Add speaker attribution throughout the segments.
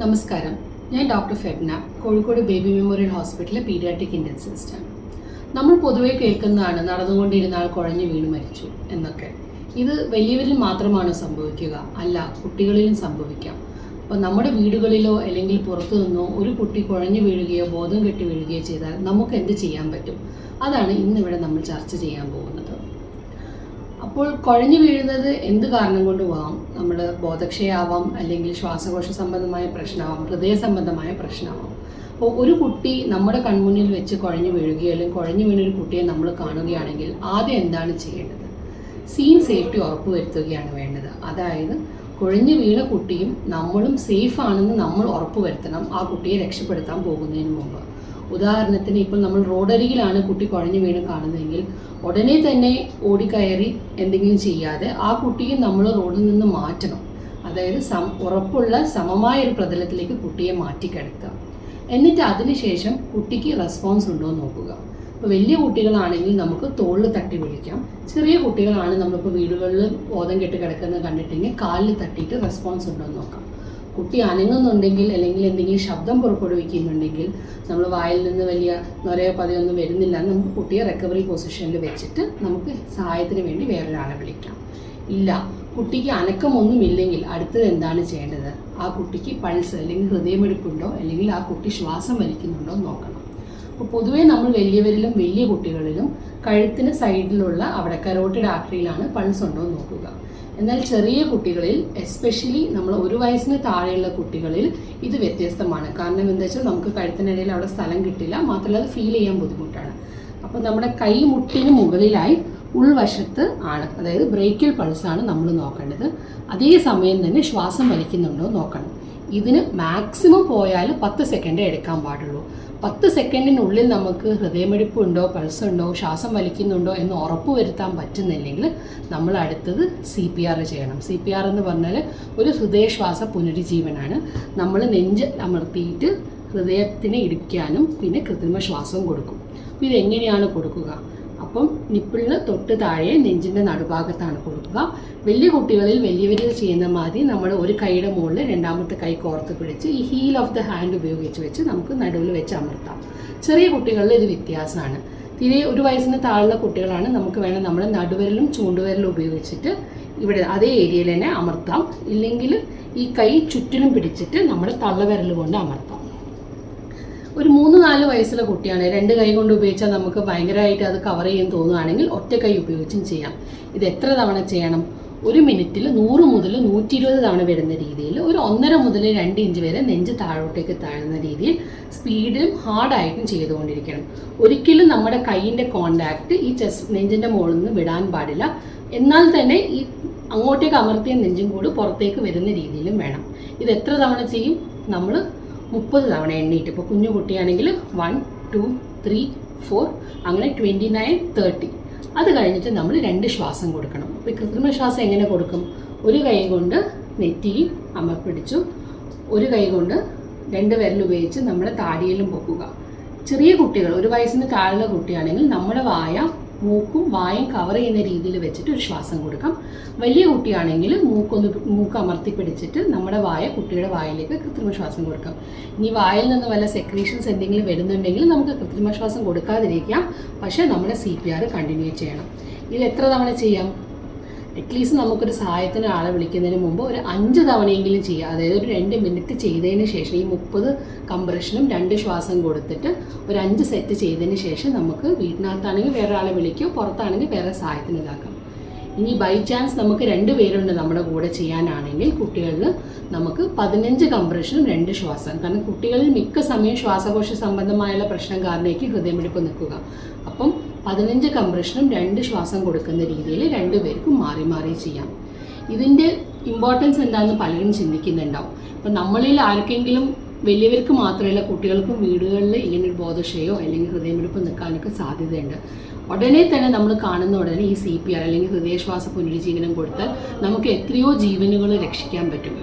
Speaker 1: നമസ്കാരം. ഞാൻ doctor Febna Kozhikode baby memorial ഹോസ്പിറ്റലിലെ പീഡിയാട്രിക് ഇന്റൻസിസ്റ്റാണ് നമ്മൾ പൊതുവെ കേൾക്കുന്നതാണ് നടന്നുകൊണ്ടിരുന്ന ആൾ കുഴഞ്ഞു വീണ് മരിച്ചു എന്നൊക്കെ. ഇത് വലിയവരിൽ മാത്രമാണ് സംഭവിക്കുക? അല്ല കുട്ടികളിലും സംഭവിക്കാം. അപ്പോൾ നമ്മുടെ വീടുകളിലോ അല്ലെങ്കിൽ പുറത്തു നിന്നോ ഒരു കുട്ടി കുഴഞ്ഞു വീഴുകയോ ബോധം കെട്ടി വീഴുകയോ ചെയ്താൽ നമുക്ക് എന്ത് ചെയ്യാൻ പറ്റും? അതാണ് ഇന്നിവിടെ നമ്മൾ ചർച്ച ചെയ്യാൻ പോകുന്നത്. അപ്പോൾ കുഴഞ്ഞു വീഴുന്നത് എന്ത് കാരണം കൊണ്ടുമാവാം നമ്മൾ ബോധക്ഷയാവാം അല്ലെങ്കിൽ ശ്വാസകോശ സംബന്ധമായ പ്രശ്നമാവാം ഹൃദയ സംബന്ധമായ പ്രശ്നമാവാം. അപ്പോൾ ഒരു കുട്ടി നമ്മുടെ കൺമുന്നിൽ വെച്ച് കുഴഞ്ഞു വീഴുകയോ അല്ലെങ്കിൽ കുഴഞ്ഞു വീണൊരു കുട്ടിയെ നമ്മൾ കാണുകയാണെങ്കിൽ ആദ്യം എന്താണ് ചെയ്യേണ്ടത്? സീൻ സേഫ്റ്റി ഉറപ്പുവരുത്തുകയാണ് വേണ്ടത്. അതായത് കുഴഞ്ഞു വീണ കുട്ടിയും നമ്മളും സേഫ് ആണെന്ന് നമ്മൾ ഉറപ്പുവരുത്തണം ആ കുട്ടിയെ രക്ഷപ്പെടുത്താൻ പോകുന്നതിന് മുമ്പ്. ഉദാഹരണത്തിന് ഇപ്പോൾ നമ്മൾ റോഡരികിലാണ് കുട്ടി കുഴഞ്ഞു വീണ് കാണുന്നതെങ്കിൽ ഉടനെ തന്നെ ഓടിക്കയറി എന്തെങ്കിലും ചെയ്യാതെ ആ കുട്ടിയെ നമ്മൾ റോഡിൽ നിന്ന് മാറ്റണം. അതായത് സം ഉറപ്പുള്ള സമമായ ഒരു പ്രതലത്തിലേക്ക് കുട്ടിയെ മാറ്റിക്കിടത്തുക. എന്നിട്ട് അതിനുശേഷം കുട്ടിക്ക് റെസ്പോൺസ് ഉണ്ടോ എന്ന് നോക്കുക. ഇപ്പോൾ വലിയ കുട്ടികളാണെങ്കിൽ നമുക്ക് തോളിൽ തട്ടി വിളിക്കാം. ചെറിയ കുട്ടികളാണ് നമ്മളിപ്പോൾ വീടുകളിൽ ബോധം കെട്ട് കിടക്കുന്നത് കണ്ടിട്ടുണ്ടെങ്കിൽ കാലിൽ തട്ടിയിട്ട് റെസ്പോൺസ് ഉണ്ടോ എന്ന് നോക്കാം. കുട്ടി അനങ്ങുന്നുണ്ടെങ്കിൽ അല്ലെങ്കിൽ എന്തെങ്കിലും ശബ്ദം പുറപ്പെടുവിക്കുന്നുണ്ടെങ്കിൽ നമ്മൾ വായിൽ നിന്ന് വലിയ നൊരയോ പതയൊന്നും വരുന്നില്ല നമുക്ക് കുട്ടിയെ റിക്കവറി പൊസിഷനിൽ വെച്ചിട്ട് നമുക്ക് സഹായത്തിന് വേണ്ടി വേറൊരാളെ വിളിക്കാം. ഇല്ല കുട്ടിക്ക് അനക്കമൊന്നുമില്ലെങ്കിൽ അടുത്തത് എന്താണ് ചെയ്യേണ്ടത്? ആ കുട്ടിക്ക് പൾസ് അല്ലെങ്കിൽ ഹൃദയമെടുപ്പുണ്ടോ? അല്ലെങ്കിൽ ആ കുട്ടി ശ്വാസം വലിക്കുന്നുണ്ടോ നോക്കണം. അപ്പോൾ പൊതുവേ നമ്മൾ വലിയവരിലും വലിയ കുട്ടികളിലും കഴുത്തിന് സൈഡിലുള്ള അവിടെ കരോട്ടിഡ് ആർട്ടറിയിലാണ് പൾസ് ഉണ്ടോ എന്ന് നോക്കുക. എന്നാൽ ചെറിയ കുട്ടികളിൽ എസ്പെഷ്യലി നമ്മൾ ഒരു വയസ്സിന് താഴെയുള്ള കുട്ടികളിൽ ഇത് വ്യത്യസ്തമാണ്. കാരണം എന്താ വെച്ചാൽ നമുക്ക് കഴുത്തിനിടയിൽ അവിടെ സ്ഥലം കിട്ടില്ല മാത്രമല്ല അത് ഫീൽ ചെയ്യാൻ ബുദ്ധിമുട്ടാണ്. അപ്പോൾ നമ്മുടെ കൈ മുട്ടിന് മുകളിലായി ഉൾവശത്ത് ആണ് അതായത് ബ്രേക്കിൽ പൾസാണ് നമ്മൾ നോക്കേണ്ടത്. അതേ സമയം തന്നെ ശ്വാസം വലിക്കുന്നുണ്ടോ നോക്കണം. ഇതിന് മാക്സിമം പോയാൽ പത്ത് സെക്കൻഡേ എടുക്കാൻ പാടുള്ളൂ. പത്ത് സെക്കൻഡിനുള്ളിൽ നമുക്ക് ഹൃദയമിടിപ്പുണ്ടോ പൾസ് ഉണ്ടോ ശ്വാസം വലിക്കുന്നുണ്ടോ എന്ന് ഉറപ്പ് വരുത്താൻ പറ്റുന്നില്ലെങ്കിൽ നമ്മൾ അടുത്തത് സി പി ആർ ചെയ്യണം. സി പി ആർ എന്ന് പറഞ്ഞാൽ ഒരു ഹൃദയശ്വാസ പുനരുജ്ജീവനാണ്. നമ്മൾ നെഞ്ച് അമർത്തിയിട്ട് ഹൃദയത്തിനെ ഇടിക്കാനും പിന്നെ കൃത്രിമ ശ്വാസവും കൊടുക്കും. അപ്പോൾ ഇതെങ്ങനെയാണ് കൊടുക്കുക? അപ്പം നിപ്പിളിന് തൊട്ട് താഴെ നെഞ്ചിന്റെ നടുഭാഗത്താണ് കൊടുക്കുക. വലിയ കുട്ടികളിൽ വലിയവരിൽ ചെയ്യുന്ന മാതിരി നമ്മൾ ഒരു കൈയുടെ മുകളിൽ രണ്ടാമത്തെ കൈ കോർത്ത് പിടിച്ച് ഈ ഹീൽ ഓഫ് ദ ഹാൻഡ് ഉപയോഗിച്ച് വെച്ച് നമുക്ക് നടുവിൽ വെച്ച് അമർത്താം. ചെറിയ കുട്ടികളിൽ ഇത് വ്യത്യാസമാണ്. തിരി ഒരു വയസ്സിന് താഴെയുള്ള കുട്ടികളാണ്. നമുക്ക് വേണം നമ്മൾ നടുവിരലും ചൂണ്ടുവിരലും ഉപയോഗിച്ചിട്ട് ഇവിടെ അതേ ഏരിയയിൽ തന്നെ അമർത്താം. ഇല്ലെങ്കിൽ ഈ കൈ ചുറ്റിലും പിടിച്ചിട്ട് നമ്മൾ തള്ളവിരൽ കൊണ്ട് അമർത്താം. ഒരു മൂന്ന് നാല് വയസ്സുള്ള കുട്ടിയാണ്. രണ്ട് കൈ കൊണ്ട് ഉപയോഗിച്ചാൽ നമുക്ക് ഭയങ്കരമായിട്ട് അത് കവർ ചെയ്യാൻ തോന്നുകയാണെങ്കിൽ ഒറ്റ കൈ ഉപയോഗിച്ചും ചെയ്യാം. ഇത് എത്ര തവണ ചെയ്യണം? ഒരു മിനിറ്റിൽ നൂറ് മുതൽ നൂറ്റി ഇരുപത് തവണ വരുന്ന രീതിയിൽ ഒരു ഒന്നര മുതൽ രണ്ട് ഇഞ്ച് വരെ നെഞ്ച് താഴോട്ടേക്ക് താഴുന്ന രീതിയിൽ സ്പീഡും ഹാർഡായിട്ടും ചെയ്തുകൊണ്ടിരിക്കണം. ഒരിക്കലും നമ്മുടെ കൈയിന്റെ കോണ്ടാക്ട് ഈ ചെസ് നെഞ്ചിന്റെ മുകളിൽ നിന്ന് വിടാൻ പാടില്ല. എന്നാൽ തന്നെ ഈ അങ്ങോട്ടേക്ക് അമർത്തിയ നെഞ്ചും കൂടി പുറത്തേക്ക് വരുന്ന രീതിയിലും വേണം. ഇത് എത്ര തവണ ചെയ്യും? നമ്മൾ മുപ്പത് തവണ എണ്ണീട്ട് ഇപ്പോൾ കുഞ്ഞു കുട്ടിയാണെങ്കിൽ വൺ ടു ത്രീ ഫോർ അങ്ങനെ ട്വന്റി നയൻ തേർട്ടി അത് കഴിഞ്ഞിട്ട് നമ്മൾ രണ്ട് ശ്വാസം കൊടുക്കണം. അപ്പോൾ ഈ കൃത്രിമ ശ്വാസം എങ്ങനെ കൊടുക്കും? ഒരു കൈ കൊണ്ട് നെറ്റിയിൽ അമർപ്പിടിച്ചു. ഒരു കൈ കൊണ്ട് രണ്ട് വിരലുപയോഗിച്ച് നമ്മുടെ താടിയിലും പൊക്കുക. ചെറിയ കുട്ടികൾ ഒരു വയസ്സിന് താഴെയുള്ള കുട്ടിയാണെങ്കിൽ നമ്മുടെ വായ മൂക്കും വായും കവർ ചെയ്യുന്ന രീതിയിൽ വെച്ചിട്ട് ഒരു ശ്വാസം കൊടുക്കാം. വലിയ കുട്ടിയാണെങ്കിൽ മൂക്കൊന്ന് മൂക്ക് അമർത്തി പിടിച്ചിട്ട് നമ്മുടെ വായ കുട്ടിയുടെ വായിലേക്ക് കൃത്രിമ ശ്വാസം കൊടുക്കാം. ഇനി വായിൽ നിന്ന് വല്ല സെക്രീഷൻസ് എന്തെങ്കിലും വരുന്നുണ്ടെങ്കിൽ നമുക്ക് കൃത്രിമ ശ്വാസം കൊടുക്കാതിരിക്കാം. പക്ഷേ നമ്മുടെ സി പി ആർ കണ്ടിന്യൂ ചെയ്യണം. ഇത് എത്ര തവണ ചെയ്യാം? അറ്റ്ലീസ്റ്റ് നമുക്കൊരു സഹായത്തിന് ആളെ വിളിക്കുന്നതിന് മുമ്പ് ഒരു അഞ്ച് തവണയെങ്കിലും ചെയ്യുക അതായത് ഒരു രണ്ട് മിനിറ്റ് ചെയ്തതിന് ശേഷം ഈ മുപ്പത് കംപ്രഷനും രണ്ട് ശ്വാസം കൊടുത്തിട്ട് ഒരു അഞ്ച് സെറ്റ് ചെയ്തതിന് ശേഷം നമുക്ക് വീട്ടിനകത്താണെങ്കിൽ വേറെ ആളെ വിളിക്കും പുറത്താണെങ്കിൽ വേറെ സഹായത്തിന് ഇതാക്കാം. ഇനി ബൈ ചാൻസ് നമുക്ക് രണ്ട് പേരുണ്ട് നമ്മുടെ കൂടെ ചെയ്യാനാണെങ്കിൽ കുട്ടികളിൽ നമുക്ക് പതിനഞ്ച് കംപ്രഷനും രണ്ട് ശ്വാസം. കാരണം കുട്ടികളിൽ മിക്ക സമയം ശ്വാസകോശ സംബന്ധമായുള്ള പ്രശ്നം കാരണമായിരിക്കും ഹൃദയമിടിപ്പ് നിൽക്കുക. അപ്പം പതിനഞ്ച് കംപ്രഷനും രണ്ട് ശ്വാസം കൊടുക്കുന്ന രീതിയിൽ രണ്ടുപേർക്കും മാറി മാറി ചെയ്യാം. ഇതിന്റെ ഇമ്പോർട്ടൻസ് എന്താണെന്ന് പലരും ചിന്തിക്കുന്നുണ്ടാവും. അപ്പം നമ്മളിൽ ആർക്കെങ്കിലും വലിയവർക്ക് മാത്രമല്ല കുട്ടികൾക്കും വീടുകളിൽ ഇങ്ങനൊരു ബോധക്ഷയോ അല്ലെങ്കിൽ ഹൃദയമെടുപ്പ് നിൽക്കാനൊക്കെ സാധ്യതയുണ്ട്. ഉടനെ തന്നെ നമ്മൾ കാണുന്ന ഉടനെ ഈ സി പി ആർ അല്ലെങ്കിൽ ഹൃദയശ്വാസ പുനരുജ്ജീവനം കൊടുത്താൽ നമുക്ക് എത്രയോ ജീവനുകൾ രക്ഷിക്കാൻ പറ്റും.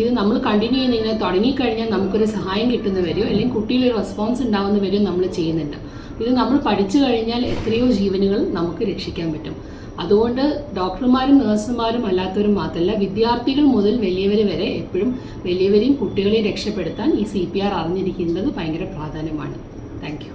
Speaker 1: ഇത് നമ്മൾ കണ്ടിന്യൂ ചെയ്യുന്ന ഇങ്ങനെ തുടങ്ങിക്കഴിഞ്ഞാൽ നമുക്കൊരു സഹായം കിട്ടുന്ന വരെയോ അല്ലെങ്കിൽ കുട്ടിയിലൊരു റെസ്പോൺസ് ഉണ്ടാകുന്നവരെയോ നമ്മൾ ചെയ്യുന്നുണ്ട്. ഇത് നമ്മൾ പഠിച്ചു കഴിഞ്ഞാൽ എത്രയോ ജീവനുകൾ നമുക്ക് രക്ഷിക്കാൻ പറ്റും. അതുകൊണ്ട് ഡോക്ടർമാരും നഴ്സുമാരും അല്ലാത്തവരും മാത്രമല്ല വിദ്യാർത്ഥികൾ മുതൽ വലിയവർ വരെ എപ്പോഴും വലിയവരെയും കുട്ടികളെയും രക്ഷപ്പെടുത്താൻ ഈ സി പി ആർ അറിഞ്ഞിരിക്കുന്നത് ഭയങ്കര പ്രാധാന്യമാണ്. താങ്ക്